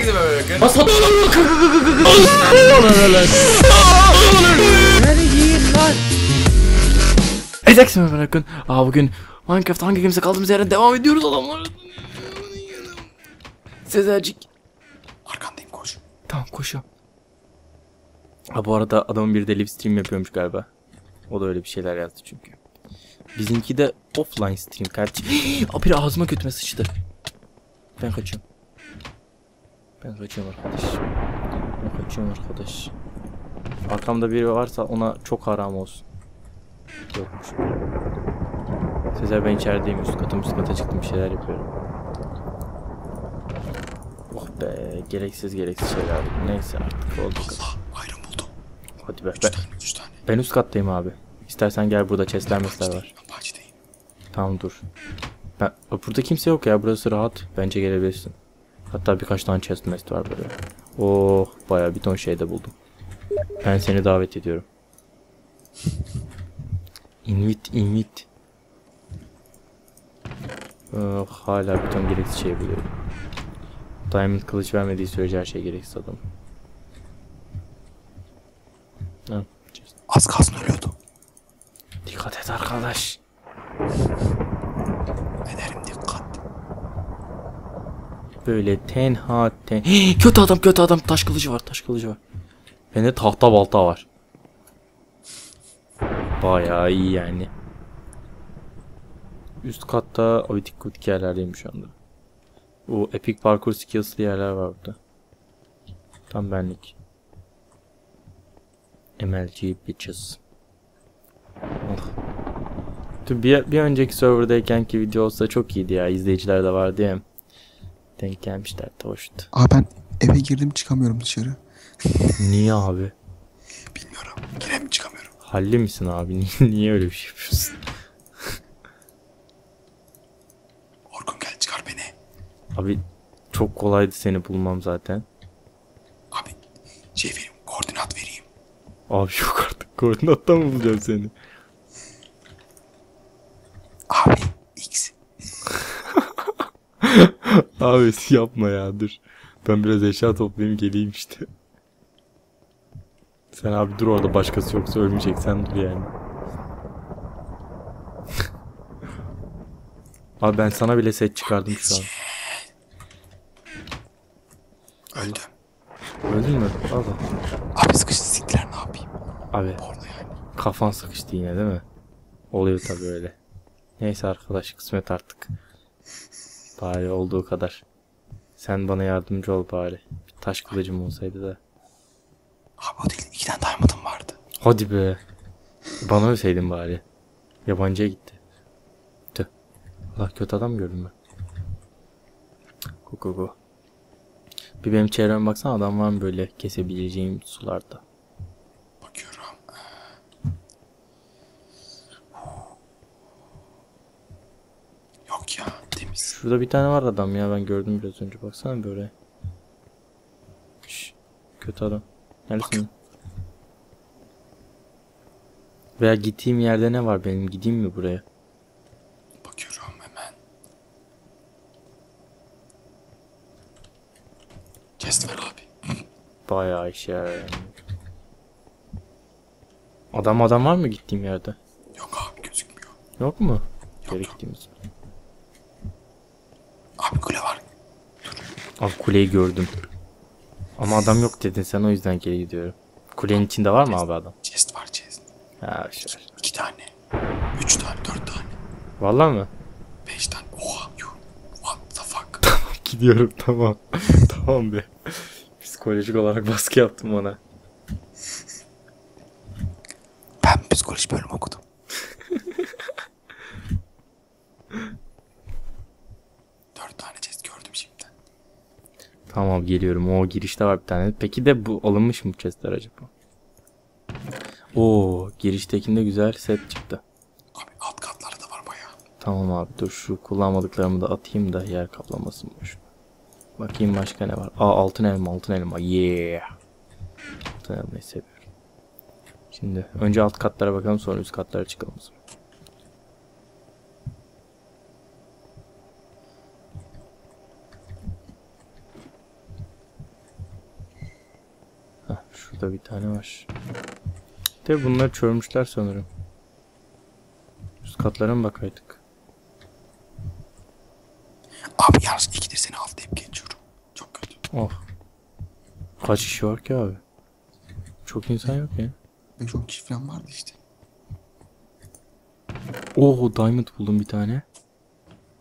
Herkese merhaba bakın. Bas Herkese merhaba bakın. Aa bugün Minecraft hangi kimse kaldığımız yerden devam ediyoruz adamlar. Sezercik. Arkandayım koş. Tamam koşuyorum. Ha bu arada adamın biri de live stream yapıyormuş galiba. O da öyle bir şeyler yazdı çünkü. Bizimki de offline stream kardeşim. Aa biri ağzıma götüme sıçtı. Ben kaçıyorum. Ben kaçıyorum arkadaş. Ben kaçıyorum arkadaş. Arkamda biri varsa ona çok haram olsun. Yokmuş. Sezer ben içerideyim üst katım üst kata çıktım bir şeyler yapıyorum. Oh be gereksiz gereksiz şeyler. Neyse artık oldu. Allah ayrım buldum. Hadi be. Üç Ben, tane üç tane. ben üst kattayım abi. İstersen gel burada chestler mesler var. Tamam dur. Ben, burada kimse yok ya burası rahat. Bence gelebilirsin. Hatta birkaç tane chest mest var böyle. Oh baya bir ton şey de buldum. Ben seni davet ediyorum. Invite invite. Oh, hala bir ton gereksiz şey buluyorum. Diamond kılıç vermediği sürece her şey gereksiz adam. Ha. Az kalsın ölüyordu. Dikkat et arkadaş. Ederim dikkat. Böyle tenha ten... kötü adam kötü adam taş kılıcı var taş kılıcı var. Bende tahta balta var. Bayağı iyi yani. Üst katta abidik gudik yerlerdeyim şu anda. O epic parkur skills'lı yerler var burada. Tam benlik. MLG bitches. Oh. Bir, bir önceki serverdaykenki video olsa çok iyiydi ya. İzleyiciler de vardı ya. Denk gelmişler de hoştu. Aa ben eve girdim çıkamıyorum dışarı. Niye abi? Bilmiyorum. Girem çıkamıyorum. Halli misin abi? Niye, niye öyle bir şey yapıyorsun? Orkun gel çıkar beni. Abi çok kolaydı seni bulmam zaten. Abi şey vereyim koordinat vereyim. Abi yok artık koordinattan mı bulacağım seni? Abi X. Abi yapma ya dur. Ben biraz eşya toplayayım geleyim işte. Sen abi dur orada başkası yoksa ölmeyecek sen dur yani. abi ben sana bile set çıkardım şu an. Öldüm. Öldün mü? Allah. Abi sıkıştı siktiler ne yapayım? Abi Orada yani. kafan sıkıştı yine değil mi? Oluyor tabii öyle. Neyse arkadaş kısmet artık. Bari olduğu kadar. Sen bana yardımcı ol bari. Bir taş kılıcım olsaydı da. Abi o değil iki tane diamond'ım vardı. Hadi be. Bana ölseydin bari. Yabancıya gitti. Tüh. Allah kötü adam gördüm ben. Go. Bir benim çevreme baksana adam var mı böyle kesebileceğim sularda. Bakıyorum. Yok ya temiz. Şurada bir tane var adam ya ben gördüm biraz önce baksana böyle. Şş, kötü adam. Neredesin? Veya gittiğim yerde ne var benim gideyim mi buraya? Bakıyorum hemen. Chest ver abi. Bayağı yani. Adam adam var mı gittiğim yerde? Yok abi gözükmüyor. Yok mu? Yok, Geri yok. gittiğimiz. Abi kule var. Abi kuleyi gördüm. Ama adam yok dedin sen o yüzden geri gidiyorum. Kulenin içinde var mı abi adam? Chest var chest. Ha şöyle. İki tane. Üç tane, dört tane. Vallahi mı? Beş tane. Oha yuh. What the fuck. Gidiyorum tamam. tamam be. Psikolojik olarak baskı yaptım ona. ben psikoloji bölümü okudum. dört tane chest gördüm şimdi. Tamam geliyorum. O girişte var bir tane. Peki de bu alınmış mı chestler acaba? Oo giriştekinde güzel set çıktı. Abi alt katlarda da var bayağı. Tamam abi dur şu kullanmadıklarımı da atayım da yer kaplamasın boş. Bakayım başka ne var. Aa altın elma altın elma. Yeah. Altın elmayı seviyorum. Şimdi önce alt katlara bakalım sonra üst katlara çıkalım. Şurada bir tane var. De bunları çörmüşler sanırım. Üst katlara mı bakaydık? Abi yalnız ikidir seni atlayıp geçiyorum. Çok kötü. Oh. Kaç kişi var ki abi? Çok insan yok ya. 5-10 kişi falan vardı işte. Oh diamond buldum bir tane.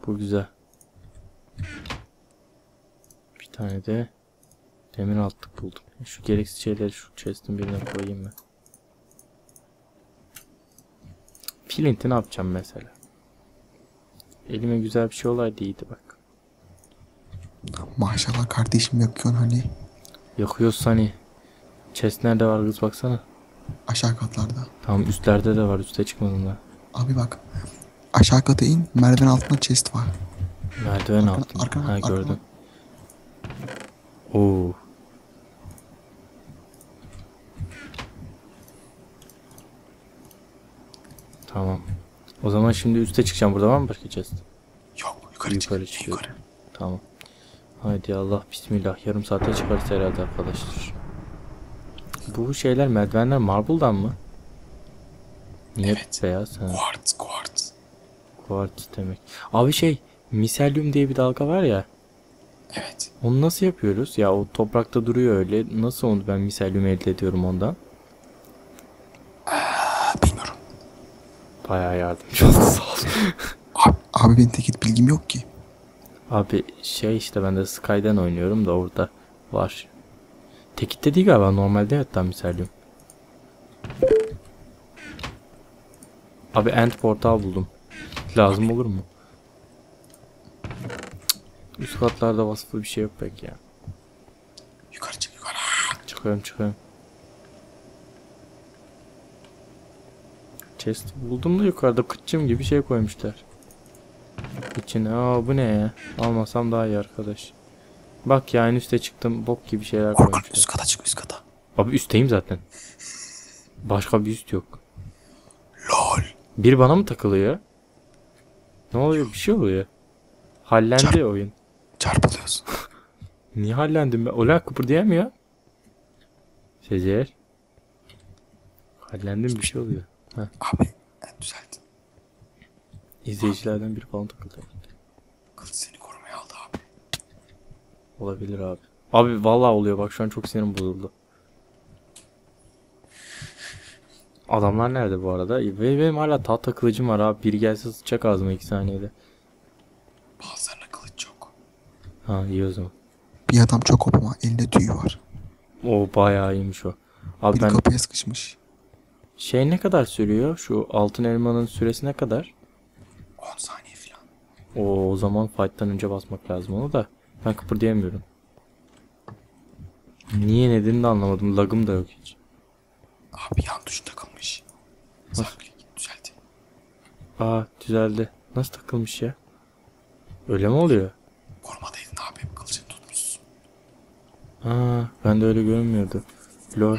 Bu güzel. Bir tane de demir altlık buldum. Şu gereksiz şeyleri şu chest'in birine koyayım ben. Flint'i ne yapacağım mesela? Elime güzel bir şey olaydı iyiydi bak. Maşallah kardeşim yakıyorsun hani Yakıyoruz hani. Chest nerede var kız baksana. aşağı katlarda. Tamam üstlerde de var üste çıkmadım da. Abi bak. Aşağı kata in. Merdiven altında chest var. Merdiven altında. arkana- ha gördüm. Oo. Tamam. O zaman şimdi üste çıkacağım. Burada var mı başka chest? Yok yukarı, Yukarı çık. çıkıyor. Yukarı. Tamam. Haydi Allah bismillah. Yarım saate çıkarız herhalde arkadaşlar. Bu şeyler merdivenler marble'dan mı? Niye Evet. beyaz? Ha. Quartz quartz. Quartz demek. Abi şey, miselyum diye bir dalga var ya. Evet. Onu nasıl yapıyoruz? Ya o toprakta duruyor öyle. Nasıl onu ben miselyum elde ediyorum ondan? Ha, bilmiyorum. Bayağı yardımcı oldu sağ ol. Abi, abi benim tekit bilgim yok ki. Abi şey işte ben de Sky'den oynuyorum da orada var. Tekit'te değil galiba normalde hatta miselyum. Abi end portal buldum. Lazım olur mu? Üst katlarda vasıflı bir şey yok pek ya. Yukarı çık yukarı. Çıkıyorum çıkıyorum. Chest buldum da yukarıda kıçım gibi şey koymuşlar. İçine aa bu ne ya? Almasam daha iyi arkadaş. Bak ya en üste çıktım bok gibi şeyler Orkun koymuşlar. üst kata çık üst kata. Abi üstteyim zaten. Başka bir üst yok. Lol. Bir bana mı takılıyor? Ne oluyor? Bir şey oluyor. Hallendi Çarp. oyun. Çarpılıyorsun. Niye hallendim ben? Ola kıpırdayamıyor. Sezer. Hallendim bir şey oluyor. Abi ben düzelttim. İzleyicilerden biri falan takıldı. Kılıç seni korumaya aldı abi. Olabilir abi. Abi vallahi oluyor bak şu an çok sinirim bozuldu. Adamlar nerede bu arada? Ve benim hala tahta kılıcım var abi. Biri gelse sıçacak ağzıma iki saniyede. Bazılarına kılıç yok. Ha iyi o zaman. Bir adam çok opama. Elinde tüy var. O bayağı iyiymiş o. Abi Biri ben kapıya sıkışmış. Şey ne kadar sürüyor? Şu altın elmanın süresi ne kadar? 10 saniye falan. O, o zaman fight'tan önce basmak lazım onu da. Ben kıpırdayamıyorum. Niye nedenini de anlamadım. Lagım da yok hiç. Abi yan tuş takılmış. Sağ klik düzeldi. Aa düzeldi. Nasıl takılmış ya? Öyle mi oluyor? Korumadaydın abi. Kılıcını tutmuşsun. Aa ben de öyle görünmüyordu. Lol.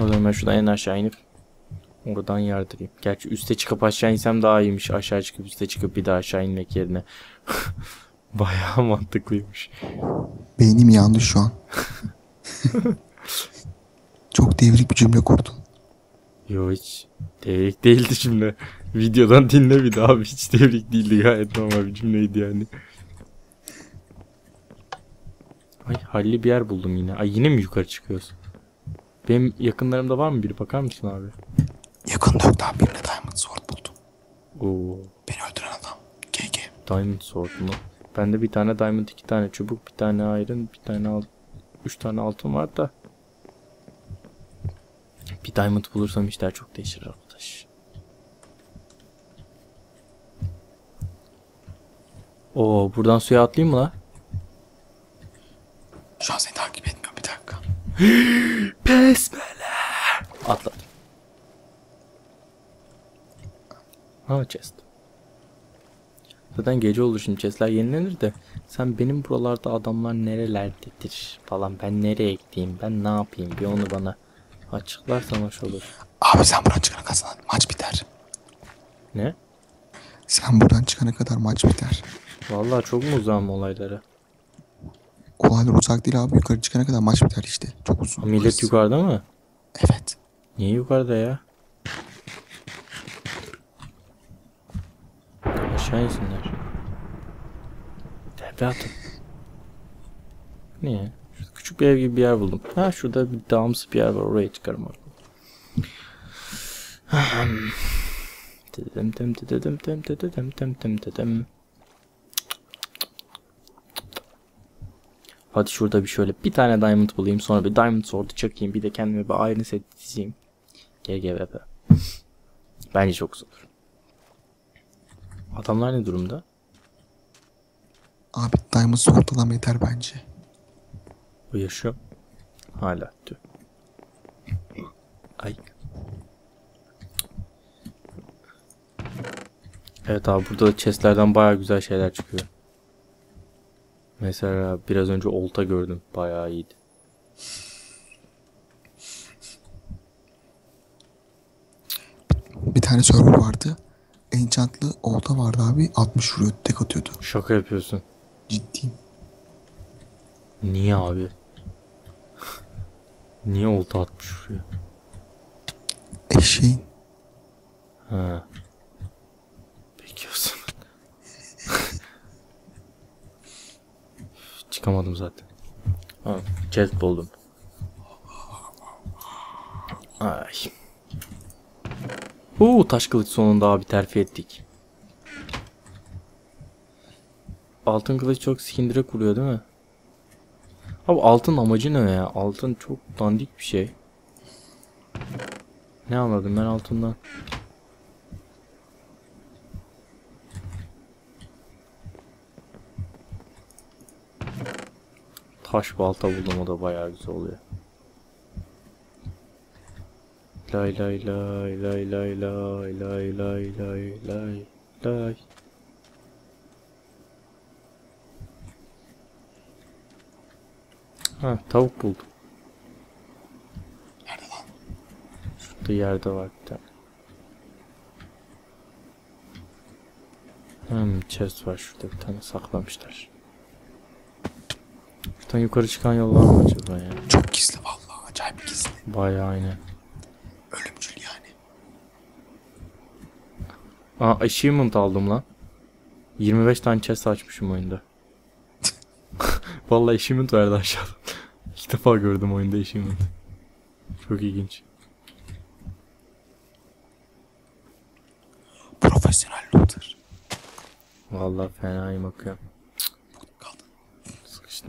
O zaman ben şuradan en aşağı inip oradan yardırayım. Gerçi üste çıkıp aşağı insem daha iyiymiş. Aşağı çıkıp üste çıkıp bir daha aşağı inmek yerine. Bayağı mantıklıymış. Beynim yandı şu an. çok devrik bir cümle kurdun. Yo hiç devrik değildi şimdi. Videodan dinle bir daha hiç devrik değildi gayet normal bir cümleydi yani. Ay halli bir yer buldum yine. Ay yine mi yukarı çıkıyoruz? Benim yakınlarımda var mı biri bakar mısın abi? Yakında yok daha birine Diamond Sword buldum. Oo, Beni öldüren adam. GG. Diamond Sword mu? Bende bir tane Diamond, iki tane çubuk, bir tane Iron, bir tane al üç tane altın var da. Bir Diamond bulursam işler çok değişir arkadaş. Oo, buradan suya atlayayım mı la? Şu an seni takip etmiyor bir dakika. Besmele. Atladım. Ha chest. Zaten gece olur şimdi chestler yenilenir de sen benim buralarda adamlar nerelerdedir falan ben nereye gideyim ben ne yapayım bir onu bana açıklarsan hoş olur. Abi sen buradan çıkana kadar maç biter. Ne? Sen buradan çıkana kadar maç biter. Vallahi çok mu uzağım olaylara? Olaylar uzak değil abi. Yukarı çıkana kadar maç biter işte. Çok uzun. Millet burası. yukarıda mı? Evet. Niye yukarıda ya? Aşağı insinler. Tepe atın. Niye? Şurada küçük bir ev gibi bir yer buldum. Ha şurada bir dağımsı bir yer var. Oraya çıkarım artık. Dedim dem dedim dem dedim dem dem dedim. Hadi şurada bir şöyle bir tane diamond bulayım. Sonra bir diamond sword çakayım. Bir de kendime bir iron set dizeyim. GGVP. Bence çok güzel olur. Adamlar ne durumda? Abi Diamond Sword adam yeter bence. O yaşıyor. Hala diyor. Ay. Evet abi burada da chestlerden baya güzel şeyler çıkıyor. Mesela biraz önce olta gördüm. Bayağı iyiydi. Bir tane server vardı. Enchantlı olta vardı abi. 60 vuruyor. Tek atıyordu. Şaka yapıyorsun. Ciddiyim. Niye abi? Niye olta atmış şuraya? Eşeğin. Ha. Peki o zaman. Çıkamadım zaten. Ha, chest buldum. Ay. Uuu taş kılıç sonunda abi terfi ettik. Altın kılıç çok skindire kuruyor değil mi? Abi altın amacı ne ya? Altın çok dandik bir şey. Ne anladım ben altından? Taş balta buldum o da bayağı güzel oluyor. Lay lay lay lay lay lay lay lay lay lay lay. Ha tavuk buldum. Nerede lan? Şurada yerde var bir tane. Hmm, chest var şurada bir tane saklamışlar. Şuradan yukarı çıkan yol var mı acaba ya? Çok gizli vallahi. Acayip gizli. Bayağı aynı. Ölümcül yani. Aa achievement aldım lan. 25 tane chest açmışım oyunda. Vallahi achievement verdi aşağıda. İlk defa gördüm oyunda achievement. Çok ilginç. Profesyonel looter. Vallahi fenayım bakıyorum.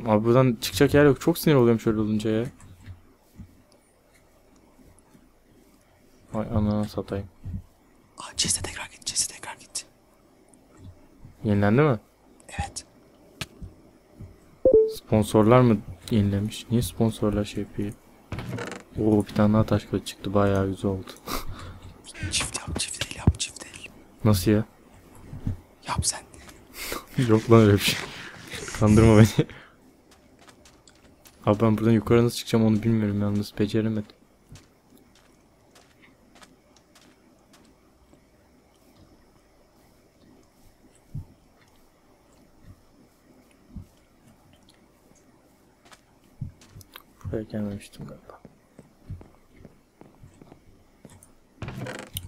Abi buradan çıkacak yer yok. Çok sinir oluyorum şöyle olunca ya. Vay anana satayım. Aa chest'e tekrar git. Chest'e tekrar git. Yenilendi mi? Evet. Sponsorlar mı yenilemiş? Niye sponsorlar şey yapıyor? Oo bir tane daha taş kılıç çıktı. Bayağı güzel oldu. Çift yap. Çift el yap. Çift el. Nasıl ya? Yap sen. Yok lan öyle bir şey. Kandırma beni. Abi ben buradan yukarı nasıl çıkacağım onu bilmiyorum yalnız beceremedim. Buraya gelmemiştim galiba.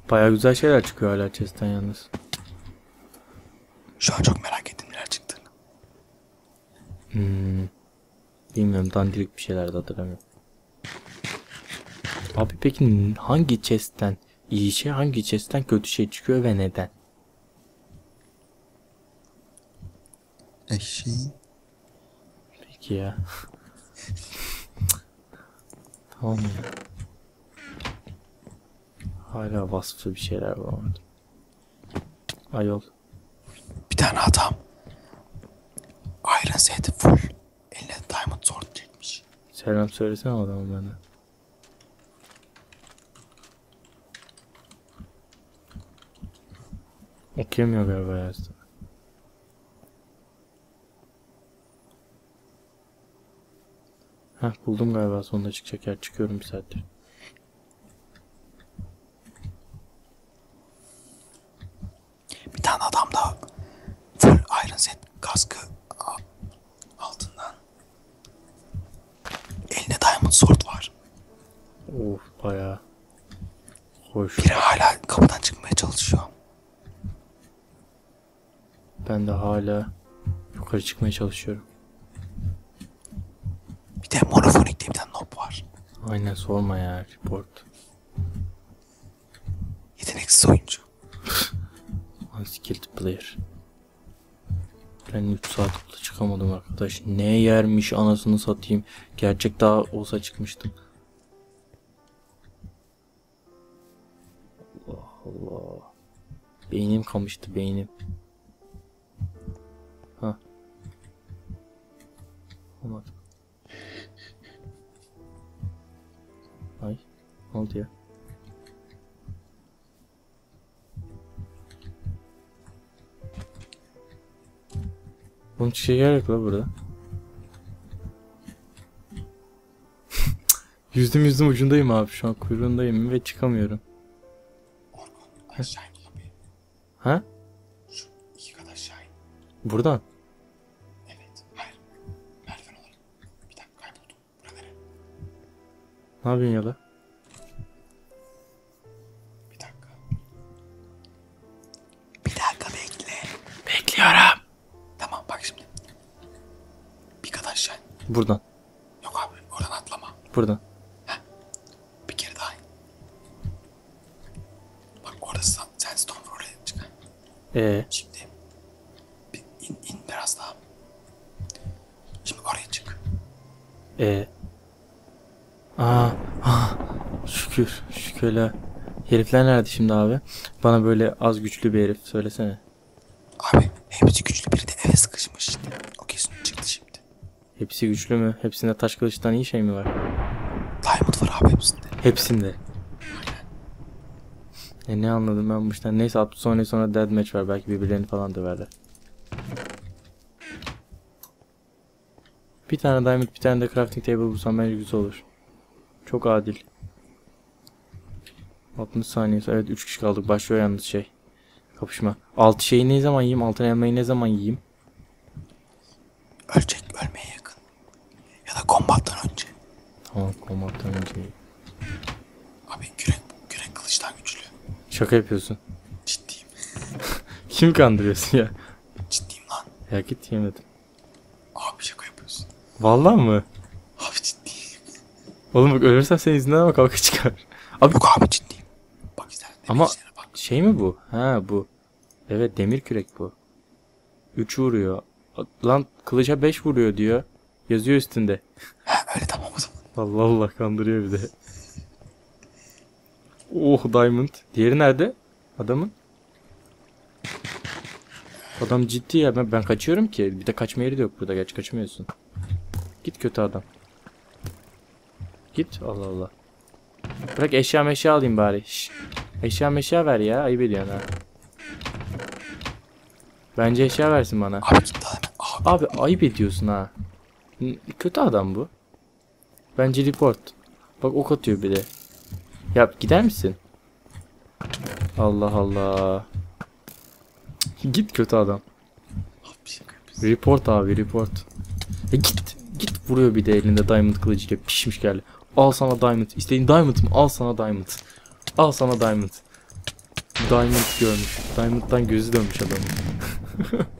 Baya güzel şeyler çıkıyor hala chest'ten yalnız. Şu an çok merak ettim neler çıktığını. Hmm. Bilmiyorum dandirik bir şeyler de hatırlamıyorum. Abi peki hangi chest'ten iyi şey hangi chest'ten kötü şey çıkıyor ve neden? Eşeğin. Peki ya. tamam ya. Hala vasıflı bir şeyler var orada. Ayol. Bir tane adam. Iron set full. Eline diamond sword çekmiş. Selam söylesene adamı bana. Okuyamıyor galiba yazdı. Heh buldum galiba sonunda çıkacak yer çıkıyorum bir saattir. Bir tane adam da full iron set kaskı a- altından Of bayağı. Hoş. Biri hala kapıdan çıkmaya çalışıyor. Ben de hala yukarı çıkmaya çalışıyorum. Bir de monofonik diye bir tane nob var. Aynen sorma ya report. Yeteneksiz oyuncu. Unskilled player. Ben 3 saat burada çıkamadım arkadaş. Ne yermiş anasını satayım. Gerçek daha olsa çıkmıştım. Allah Allah. Beynim kamıştı beynim. Ha. Olmadı. Ay. Ne oldu ya? Bunun şey gerek la burada. yüzdüm yüzdüm ucundayım abi şu an kuyruğundayım ve çıkamıyorum. Orkun aşağı abi. Ha? Şu iki kat aşağı. Buradan. Evet. Hayır. Merdiven olarak. Bir dakika kayboldum. Bura nere? Ne yapıyorsun ya da? Buradan. Yok abi oradan atlama. Buradan. Bir kere daha in. Bak orada sen, sandstone var oraya çık. Ee, Şimdi bir in, in biraz daha. Şimdi oraya çık. ee. Aa, ah, şükür, şükürler. Herifler nerede şimdi abi? Bana böyle az güçlü bir herif söylesene. Abi hepsi güçlü Hepsi güçlü mü? Hepsinde taş kılıçtan iyi şey mi var? Diamond var abi hepsinde. Hepsinde. E ne anladım ben bu işten. Neyse 60 saniye sonra deathmatch var. Belki birbirlerini falan döverler. Bir tane diamond bir tane de crafting table bulsam bence güzel olur. Çok adil. 60 saniye sonra evet 3 kişi kaldık. Başlıyor yalnız şey. Kapışma. Altı şeyi ne zaman yiyeyim? Altın elmayı ne zaman yiyeyim? Ölecek ölmeye. Ya da kombattan önce. Tamam kombattan önce. Abi kürek, kürek kılıçtan güçlü. Şaka yapıyorsun. Ciddiyim. Kim kandırıyorsun ya? Ciddiyim lan. Ya git yemedim. Abi şaka yapıyorsun. Vallahi mı? Abi ciddiyim. Oğlum bak ölürsem senin izinden ama kavga çıkar. Abi Yok abi ciddiyim. Bak istersen Ama- bak. şey mi bu? Ha bu. Evet demir kürek bu. 3 vuruyor. Lan kılıca 5 vuruyor diyor. Yazıyor üstünde. Ha öyle tamam o zaman. Allah Allah kandırıyor bir de. Oh diamond. Diğeri nerede? Adamın? Adam ciddi ya ben, ben kaçıyorum ki. Bir de kaçma yeri de yok burada. Geç kaçmıyorsun. Git kötü adam. Git Allah Allah. Bırak eşya meşya alayım bari. Şş. Eşya meşya ver ya. Ayıp ediyorsun ha. Bence eşya versin bana. Abi hemen. Abi Abi ayıp ediyorsun ha. Kötü adam bu. Bence report. Bak ok atıyor bir de. Ya gider misin? Allah Allah. Git kötü adam. Report abi report. Ya git. Git vuruyor bir de elinde diamond kılıcıyla pişmiş geldi. Al sana diamond. İstediğin diamond mı? Al sana diamond. Al sana diamond. Diamond görmüş. Diamond'dan gözü dönmüş adamın.